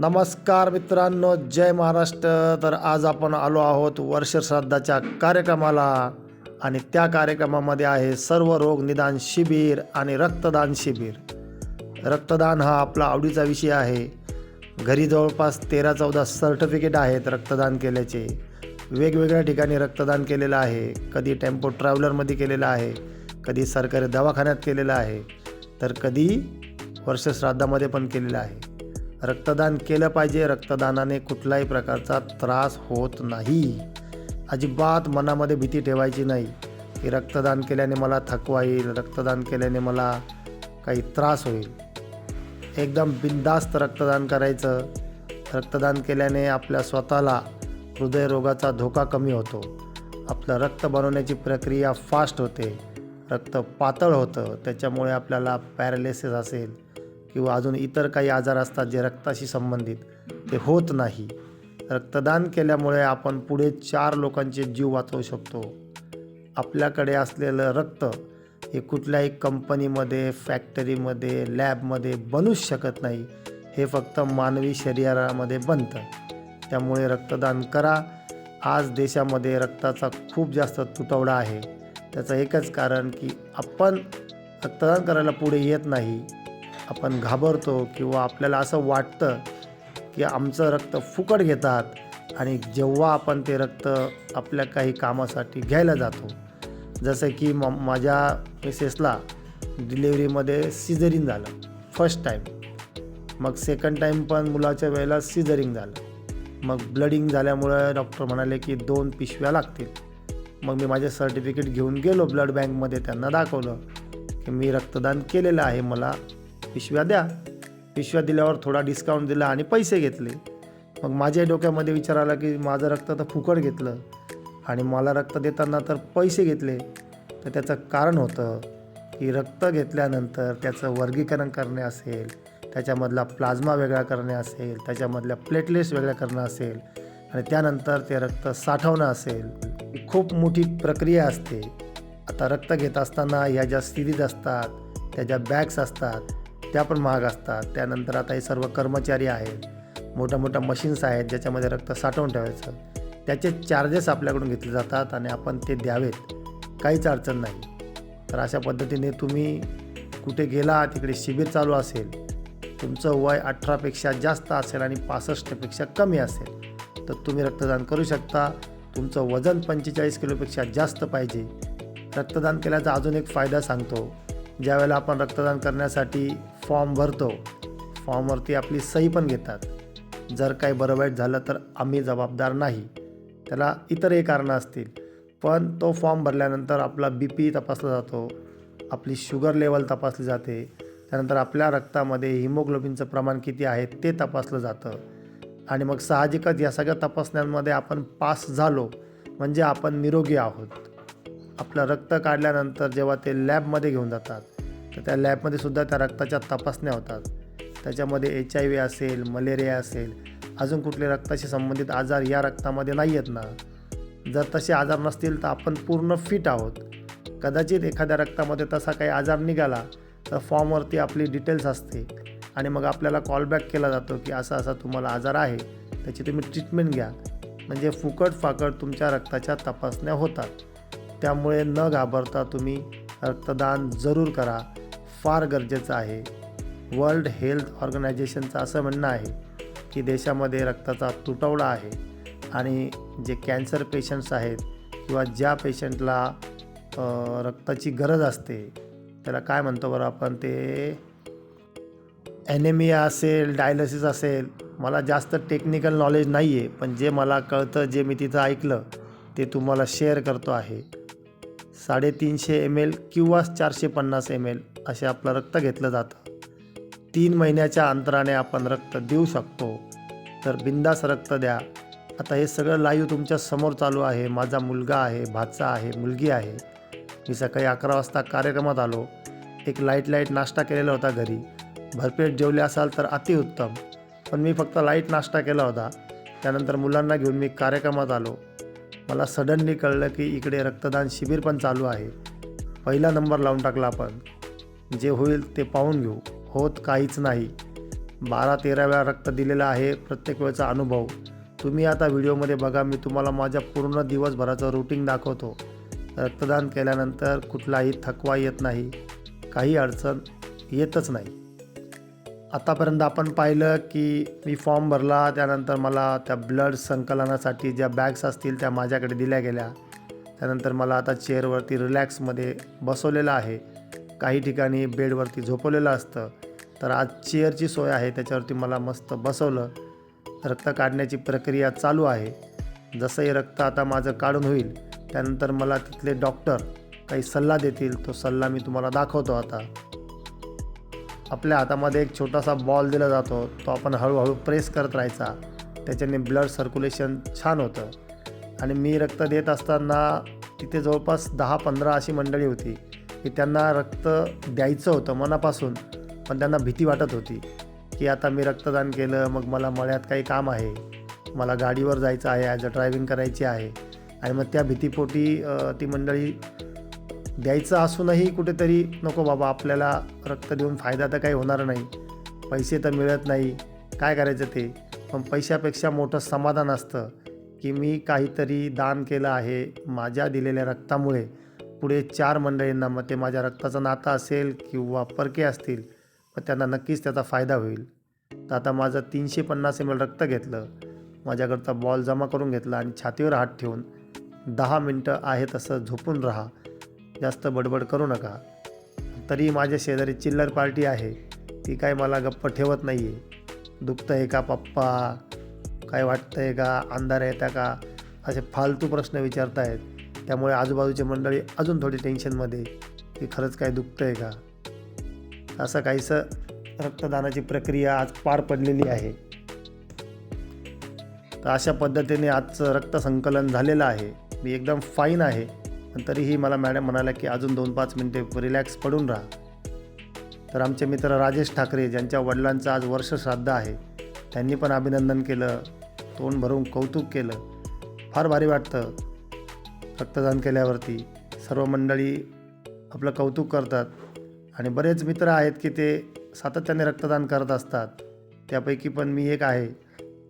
नमस्कार मित्रांनो जय महाराष्ट्र. तर आज आपण आलो आहोत वर्षश्राद्धाच्या कार्यक्रमाला आणि त्या कार्यक्रमामध्ये आहे सर्व रोग निदान शिबिर आणि रक्तदान शिबिर. रक्तदान हा आपला आवडीचा विषय आहे. घरी जवळपास तेरा चौदा सर्टिफिकेट आहेत रक्तदान केल्याचे. वेगवेगळ्या ठिकाणी रक्तदान केलेलं आहे. कधी टेम्पो ट्रॅव्हलरमध्ये केलेलं आहे. कधी सरकारी दवाखान्यात केलेलं आहे. तर कधी वर्षश्राद्धामध्ये पण केलेलं आहे. रक्तदान केलं पाहिजे. रक्तदानाने कुठलाही प्रकारचा त्रास होत नाही. अजिबात मनामध्ये भीती ठेवायची नाही. की रक्तदान केल्याने मला थकवा येईल. रक्तदान केल्याने मला काही त्रास होईल. एकदम बिनधास्त रक्तदान करायचं. रक्तदान केल्याने आपल्या स्वतःला हृदयरोगाचा धोका कमी होतो. आपलं रक्त बनवण्याची प्रक्रिया फास्ट होते. रक्त पातळ होतं. त्याच्यामुळे आपल्याला पॅरालिसिस असेल. किंवा अजून इतर काही आजार असतात जे रक्ताशी संबंधित ते होत नाही. रक्तदान केल्यामुळे आपण पुढे चार लोकांचे जीव वाचवू शकतो. आपल्याकडे असलेलं रक्त हे कुठल्याही कंपनीमध्ये फॅक्टरीमध्ये लॅबमध्ये बनूच शकत नाही. हे फक्त मानवी शरीरामध्ये बनतं. त्यामुळे रक्तदान करा. आज देशामध्ये रक्ताचा खूप जास्त तुटवडा आहे. त्याचं एकच कारण की आपण रक्तदान करायला पुढे येत नाही. आपण घाबरतो किंवा आपल्याला असं वाटतं की आमचं रक्त फुकट घेतात आणि जेव्हा आपण ते रक्त आपल्या काही कामासाठी घ्यायला जातो जसं की म माझ्या मिसेसला डिलेवरीमध्ये सिझरिंग झालं फर्स्ट टाईम मग सेकंड टाईम पण मुलाच्या वेळेला सिझरिंग झालं. मग ब्लडिंग झाल्यामुळं डॉक्टर म्हणाले की दोन पिशव्या लागतील. मग मी माझे सर्टिफिकेट घेऊन गेलो ब्लड बँकमध्ये त्यांना दाखवलं की मी रक्तदान केलेलं आहे मला. पिशव्या द्या. पिशव्या दिल्यावर थोडा डिस्काउंट दिला आणि पैसे घेतले. मग माझ्या डोक्यामध्ये विचार आला की माझं रक्त तर फुकट घेतलं आणि मला रक्त देताना तर पैसे घेतले. तर त्याचं कारण होतं की रक्त घेतल्यानंतर त्याचं वर्गीकरण करणे असेल त्याच्यामधला प्लाझ्मा वेगळा करणे असेल त्याच्यामधल्या प्लेटलेट्स वेगळ्या करणं असेल आणि त्यानंतर ते रक्त साठवणं असेल ही खूप मोठी प्रक्रिया असते. आता रक्त घेत असताना ह्या ज्या स्थितीत असतात त्या ज्या बॅग्स असतात त्या पण महाग असतात. त्यानंतर आता हे सर्व कर्मचारी आहेत. मोठ्या मोठ्या मशीन्स आहेत ज्याच्यामध्ये रक्त साठवून ठेवायचं. त्याचे चार्जेस आपल्याकडून घेतले जातात आणि आपण ते द्यावेत. काहीच अडचण नाही. तर अशा पद्धतीने तुम्ही कुठे गेला तिकडे शिबिर चालू असेल तुमचं वय अठरापेक्षा जास्त असेल आणि पासष्टपेक्षा कमी असेल तर तुम्ही रक्तदान करू शकता. तुमचं वजन पंचेचाळीस किलोपेक्षा जास्त पाहिजे. रक्तदान केल्याचा अजून एक फायदा सांगतो. ज्यावेळेला आपण रक्तदान करण्यासाठी फॉर्म भरतो. फॉर्मवरती आपली सही पण घेतात. जर काही बरं वाईट झालं तर आम्ही जबाबदार नाही. त्याला इतरही कारणं असतील. पण तो फॉर्म भरल्यानंतर आपला बी पी तपासला जातो. आपली शुगर लेवल तपासली जाते. त्यानंतर आपल्या रक्तामध्ये हिमोग्लोबिनचं प्रमाण किती आहे ते तपासलं जातं. आणि मग साहजिकच या सगळ्या तपासण्यांमध्ये आपण पास झालो म्हणजे आपण निरोगी आहोत. आपलं रक्त काढल्यानंतर जेव्हा ते लॅबमध्ये घेऊन जातात तर त्या लॅबमध्ये सुद्धा त्या रक्ताच्या तपासण्या होतात. त्याच्यामध्ये एच आय व्ही असेल मलेरिया असेल अजून कुठले रक्ताशी संबंधित आजार या रक्तामध्ये नाही आहेत ना. जर तसे आजार नसतील तर आपण पूर्ण फिट आहोत. कदाचित एखाद्या रक्तामध्ये तसा काही आजार निघाला तर फॉर्मवरती आपली डिटेल्स असते आणि मग आपल्याला कॉलबॅक केला जातो की असा असा तुम्हाला आजार आहे त्याची तुम्ही ट्रीटमेंट घ्या. म्हणजे फुकट फाकट तुमच्या रक्ताच्या तपासण्या होतात. त्यामुळे न घाबरता तुम्ही रक्तदान जरूर करा. फार गरजेचं आहे. वर्ल्ड हेल्थ ऑर्गनायझेशनचं असं म्हणणं आहे की देशामध्ये रक्ताचा तुटवडा आहे आणि जे कॅन्सर पेशंट्स आहेत किंवा ज्या पेशंटला रक्ताची गरज असते त्याला काय म्हणतो बरं आपण ते? ॲनेमिया असेल डायलिसिस असेल मला जास्त टेक्निकल नॉलेज नाही आहे पण जे मला कळतं जे मी तिथं ऐकलं ते तुम्हाला शेअर करतो आहे. साडेतीनशे एम एल किंवा चारशे पन्नास एम एल असे आपलं रक्त घेतलं जातं. तीन महिन्याच्या अंतराने आपण रक्त देऊ शकतो. तर बिंदास रक्त द्या. आता हे सगळं लाईव्ह तुमच्यासमोर चालू आहे. माझा मुलगा आहे भाचा आहे मुलगी आहे. मी सकाळी अकरा वाजता कार्यक्रमात आलो. एक लाइट लाइट नाश्ता केलेला होता घरी. भरपेट जेवले असाल तर अतिउत्तम पण मी फक्त लाइट नाश्ता केला होता. त्यानंतर मुलांना घेऊन मी कार्यक्रमात आलो. मला सडनली कळलं की इकडे रक्तदान शिबिर पण चालू आहे. पहिला नंबर लावून टाकला आपण. जे होईल ते पाहून घेऊ. होत काहीच नाही. बारा तेरा वेळा रक्त दिलेलं आहे प्रत्येक वेळचा अनुभव. तुम्ही आता व्हिडिओमध्ये बघा मी तुम्हाला माझ्या पूर्ण दिवसभराचं रुटीन दाखवतो. रक्तदान केल्यानंतर कुठलाही थकवा येत नाही. काही अडचण येतच नाही. आतापर्यंत आपण पाहिलं की मी फॉर्म भरला त्यानंतर मला त्या ब्लड संकलनासाठी ज्या बॅग्स असतील त्या माझ्याकडे दिल्या गेल्या. त्यानंतर मला आता चेअरवरती रिलॅक्समध्ये बसवलेलं आहे. काही ठिकाणी बेडवरती झोपवलेलं असतं. तर आज चेअरची सोय आहे त्याच्यावरती मला मस्त बसवलं. रक्त काढण्याची प्रक्रिया चालू आहे. जसंही रक्त आता माझं काढून होईल त्यानंतर मला तिथले डॉक्टर काही सल्ला देतील तो सल्ला मी तुम्हाला दाखवतो आता. आपल्या हातामध्ये एक छोटासा बॉल दिला जातो. तो आपण हळूहळू प्रेस करत राहायचा. त्याच्याने ब्लड सर्क्युलेशन छान होतं. आणि मी रक्त देत असताना तिथे जवळपास दहा पंधरा अशी मंडळी होती की त्यांना रक्त द्यायचं होतं मनापासून पण त्यांना भीती वाटत होती की आता मी रक्तदान केलं मग मला मळ्यात काही काम आहे. मला गाडीवर जायचं आहे ॲज अ ड्रायव्हिंग करायची आहे. आणि मग त्या भीतीपोटी ती मंडळी द्यायचं असूनही कुठेतरी नको बाबा आपल्याला रक्त देऊन फायदा तर काही होणार नाही. पैसे तर मिळत नाही. काय करायचं ते? पण पैशापेक्षा मोठं समाधान असतं की मी काहीतरी दान केलं आहे माझ्या दिलेल्या रक्तामुळे. पुढे चार मंडळींना मग ते माझ्या रक्ताचं नातं असेल किंवा परके असतील पण त्यांना नक्कीच त्याचा फायदा होईल. तर आता माझं तीनशे पन्नास एम एल रक्त घेतलं. माझ्याकडचा बॉल जमा करून घेतला आणि छातीवर हात ठेवून दहा मिनटं आहे तसं झोपून राहा. जास्त बडबड करू नका. तरी माझ्या शेजारी चिल्लर पार्टी आहे. ती काय मला गप्प ठेवत नाही आहे दुखतं आहे का पप्पा? काय वाटतं आहे का? अंधार येता का? असे फालतू प्रश्न विचारतायत. त्यामुळे आजूबाजूची मंडळी अजून थोडी टेन्शनमध्ये की खरंच काय दुखतं आहे का? असं काहीसं रक्तदानाची प्रक्रिया आज पार पडलेली आहे. तर अशा पद्धतीने आजचं रक्तसंकलन झालेलं आहे. मी एकदम फाईन आहे. पण तरीही मला मॅडम म्हणाल्या की अजून दोन पाच मिनटे रिलॅक्स पडून राहा. तर आमचे मित्र राजेश ठाकरे ज्यांच्या वडिलांचं आज वर्ष श्राद्ध आहे त्यांनी पण अभिनंदन केलं तोंड भरून कौतुक केलं. फार भारी वाटतं रक्तदान केल्यावरती. सर्व मंडळी आपलं कौतुक करतात आणि बरेच मित्र आहेत की ते सातत्याने रक्तदान करत असतात. त्यापैकी पण मी एक आहे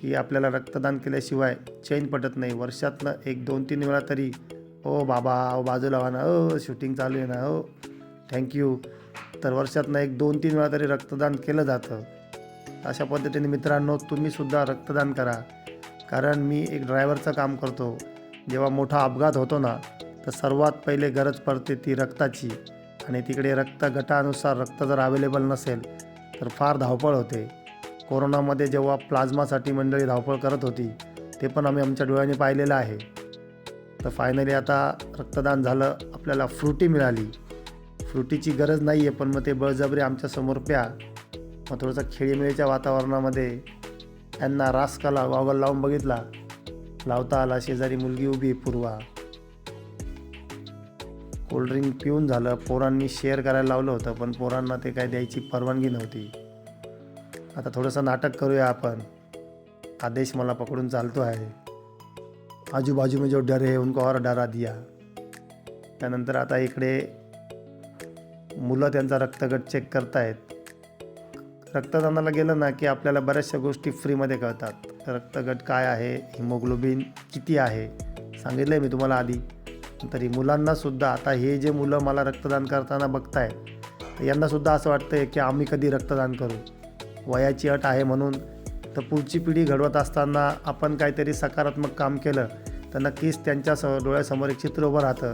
की आपल्याला रक्तदान केल्याशिवाय चैन पटत नाही. वर्षातनं एक दोन तीन वेळा तरी ओ बाबा ओ बाजूला व्हा ना ओ शूटिंग चालू आहे ना हो थँक्यू तर वर्षातनं एक दोन तीन वेळा तरी रक्तदान केलं जातं. अशा पद्धतीने मित्रांनो तुम्हीसुद्धा रक्तदान करा. कारण मी एक ड्रायव्हरचं काम करतो. जेव्हा मोठा अपघात होतो ना तर सर्वात पहिले गरज पडते ती रक्ताची. आणि तिकडे रक्त गटानुसार रक्त जर अवेलेबल नसेल तर फार धावपळ होते. कोरोनामध्ये जेव्हा प्लाझ्मासाठी मंडळी धावपळ करत होती ते पण आम्ही आमच्या डोळ्याने पाहिलेलं आहे. तर फायनली आता रक्तदान झालं आपल्याला फ्रुटी मिळाली. फ्रुटीची गरज नाही आहे पण मग ते बळजबरी आमच्यासमोर प्या. मग थोडंसं खेळीमेळीच्या वातावरणामध्ये यांना रासकाला गॉगल लावून बघितला. लावता आला शेजारी मुलगी उभी आहे, पूर्वा. कोल्ड्रिंक पिऊन झालं. पोरांनी शेअर करायला लावलं होतं पण पोरांना ते काय द्यायची परवानगी नव्हती. आता थोडंसं नाटक करूया आपण. आदेश मला पकडून चालतो आहे. आजू बाजू में जो डर है उनको और डरा दिया। त्यानंतर आता इकडे मुलं त्यांचा रक्तगट चेक करतायत. रक्तदानाला गेलं ना की आपल्याला बऱ्याचशा गोष्टी फ्रीमध्ये कळतात. रक्तगट काय आहे? हिमोग्लोबिन किती आहे? सांगितलं आहे मी तुम्हाला आधी. तरी मुलांनासुद्धा आता हे जे मुलं मला रक्तदान करताना बघताय तर यांनासुद्धा असं वाटतंय की आम्ही कधी रक्तदान करू? वयाची अट आहे म्हणून तर पुढची पिढी घडवत असताना आपण काहीतरी सकारात्मक काम केलं तर नक्कीच त्यांच्या स डोळ्यासमोर एक चित्र उभं राहतं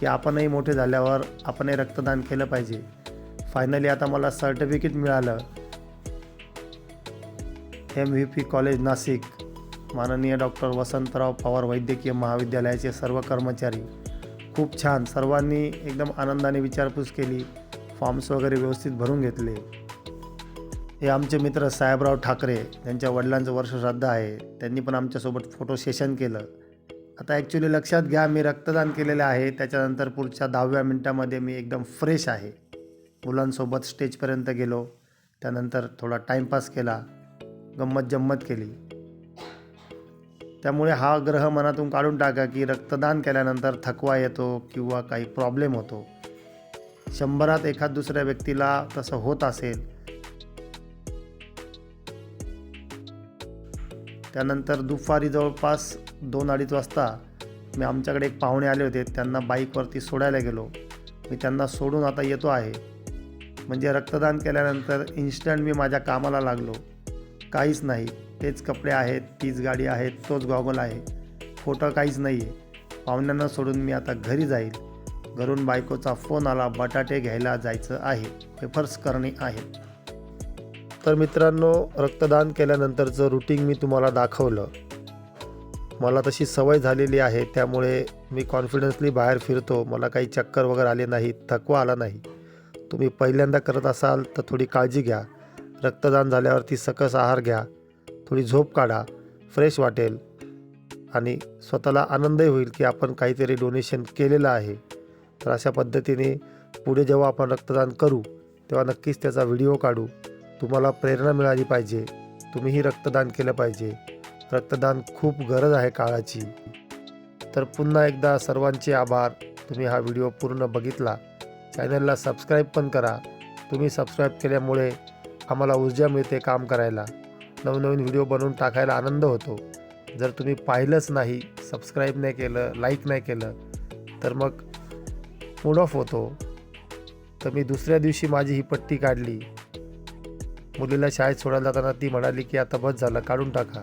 की आपणही मोठे झाल्यावर आपणही रक्तदान केलं पाहिजे. फायनली आता मला सर्टिफिकेट मिळालं. M V P college Nashik. माननीय डॉक्टर वसंतराव पवार वैद्यकीय महाविद्यालयाचे सर्व कर्मचारी. खूप छान. सर्वांनी एकदम आनंदाने विचारपूस केली. फॉर्म्स वगैरे व्यवस्थित भरून घेतले. हे आमचे मित्र साहेबराव ठाकरे त्यांच्या वडिलांचं वर्ष श्राद्ध आहे. त्यांनी पण आमच्यासोबत फोटो सेशन केलं. आता ॲक्च्युली लक्षात घ्या मी रक्तदान केलेलं आहे. त्याच्यानंतर पुढच्या दहाव्या मिनटामध्ये मी एकदम फ्रेश आहे. मुलांसोबत स्टेजपर्यंत गेलो. त्यानंतर थोडा टाईमपास केला. गंमत जम्मत केली. त्यामुळे हा ग्रह मनातून काढून टाका की रक्तदान केल्यानंतर थकवा येतो किंवा काही प्रॉब्लेम होतो. शंभरात एखाद दुसऱ्या व्यक्तीला तसं होत असेल त्यानंतर दुपारी जवळपास दोन अडीच वाजता मी आमच्याकडे एक पाहुणे आले होते. त्यांना बाईकवरती सोडायला गेलो. मी त्यांना सोडून आता येतो आहे. म्हणजे रक्तदान केल्यानंतर इन्स्टंट मी माझ्या कामाला लागलो. काहीच नाही. तेच कपडे आहेत तीच गाडी आहे तोच गॉगल आहे. फोटो काहीच नाही आहे पाहुण्यांना सोडून मी आता घरी जाईल. घरून बायकोचा फोन आला बटाटे घ्यायला जायचं आहे. वेफर्स करणे आहेत तर मित्रांनो रक्तदान केल्यानंतरचं रुटीन मी तुम्हाला दाखवलं. मला तशी सवय झालेली आहे त्यामुळे मी कॉन्फिडन्सली बाहेर फिरतो. मला काही चक्कर वगैरे आले नाही थकवा आला नाही. तुम्ही पहिल्यांदा करत असाल तर थोडी काळजी घ्या. रक्तदान झाल्यावरती सकस आहार घ्या. थोडी झोप काढा. फ्रेश वाटेल. आणि स्वतःला आनंदही होईल की आपण काहीतरी डोनेशन केलेलं आहे. तर अशा पद्धतीने पुढे जेव्हा आपण रक्तदान करू तेव्हा नक्कीच त्याचा व्हिडिओ काढू. तुम्हाला प्रेरणा मिळाली पाहिजे. तुम्हीही रक्तदान केलं पाहिजे. रक्तदान खूप गरज आहे काळाची. तर पुन्हा एकदा सर्वांचे आभार. तुम्ही हा व्हिडिओ पूर्ण बघितला. चॅनलला सबस्क्राईब पण करा. तुम्ही सबस्क्राईब केल्यामुळे आम्हाला ऊर्जा मिळते काम करायला. नवनवीन व्हिडिओ बनवून टाकायला आनंद होतो. जर तुम्ही पाहिलंच नाही सबस्क्राईब नाही केलं लाईक नाही केलं तर मग मूड ऑफ होतो. तर मी दुसऱ्या दिवशी माझी ही पट्टी काढली. मुलीला शाळेत सोडायला जाताना ती म्हणाली की आता बस झालं काढून टाका.